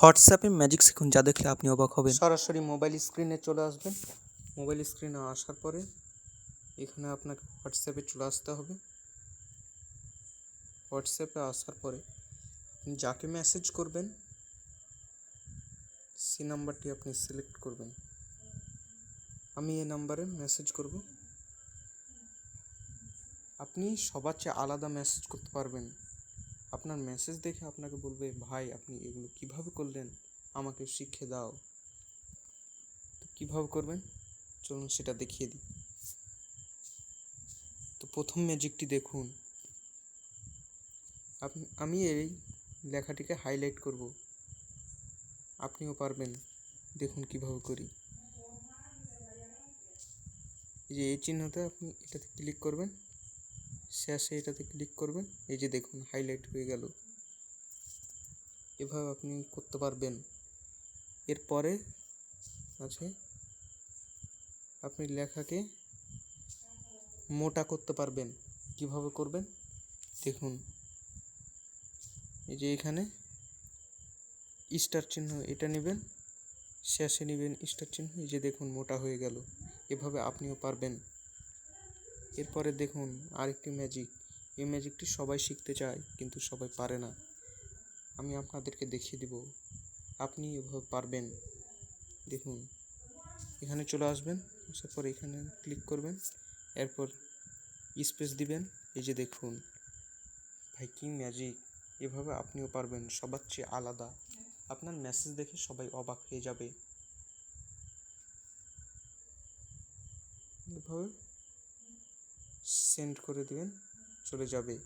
হোয়াটসঅ্যাপে ম্যাজিক শিখুন, যা দেখলে আপনি অবাক হবেন। সরাসরি মোবাইল স্ক্রিনে চলে আসবেন। মোবাইল স্ক্রিনে আসার পরে এখানে আপনাকে হোয়াটসঅ্যাপে চলে আসতে হবে। হোয়াটসঅ্যাপে আসার পরে আপনি যাকে মেসেজ করবেন, সে নাম্বারটি আপনি সিলেক্ট করবেন। আমি এই নাম্বারে মেসেজ করব। আপনি সবার চেয়ে আলাদা মেসেজ করতে পারবেন। আপনার মেসেজ দেখে আপনাকে বলবে, ভাই, আপনি এগুলো কীভাবে করলেন? আমাকে শিখে দাও। তো কীভাবে করবেন? চলুন সেটা দেখিয়ে দিই। তো প্রথম ম্যাজিকটি দেখুন। আমি এই লেখাটিকে হাইলাইট করব। আপনিও পারবেন। দেখুন কীভাবে করি। এই যে এই চিহ্নতে আপনি এটাতে ক্লিক করবেন। শেষে এটাতে ক্লিক করবেন। এই যে দেখুন হাইলাইট হয়ে গেল। এভাবে আপনি করতে পারবেন। এরপরে আছে, আপনি লেখাকে মোটা করতে পারবেন। কীভাবে করবেন? দেখুন, এই যে এখানে স্টার চিহ্ন, এটা নেবেন, শেষে নেবেন স্টার চিহ্ন, এই যে দেখুন, মোটা হয়ে গেল। এভাবে আপনিও পারবেন। এরপরে দেখুন আরেকটি ম্যাজিক এই ম্যাজিকটি সবাই শিখতে চায়, কিন্তু সবাই পারে না। আমি আপনাদেরকে দেখিয়ে দিব, আপনি এভাবে পারবেন। দেখুন, এখানে চলে আসবেন, আসার পর এখানে ক্লিক করবেন, এরপর স্পেস দিবেন। এই যে দেখুন, ভাই কি ম্যাজিক এভাবে আপনিও পারবেন, সবার চেয়ে আলাদা। আপনার মেসেজ দেখে সবাই অবাক হয়ে যাবে। এভাবে সেন্ড করে দেবেন চলে যাবে।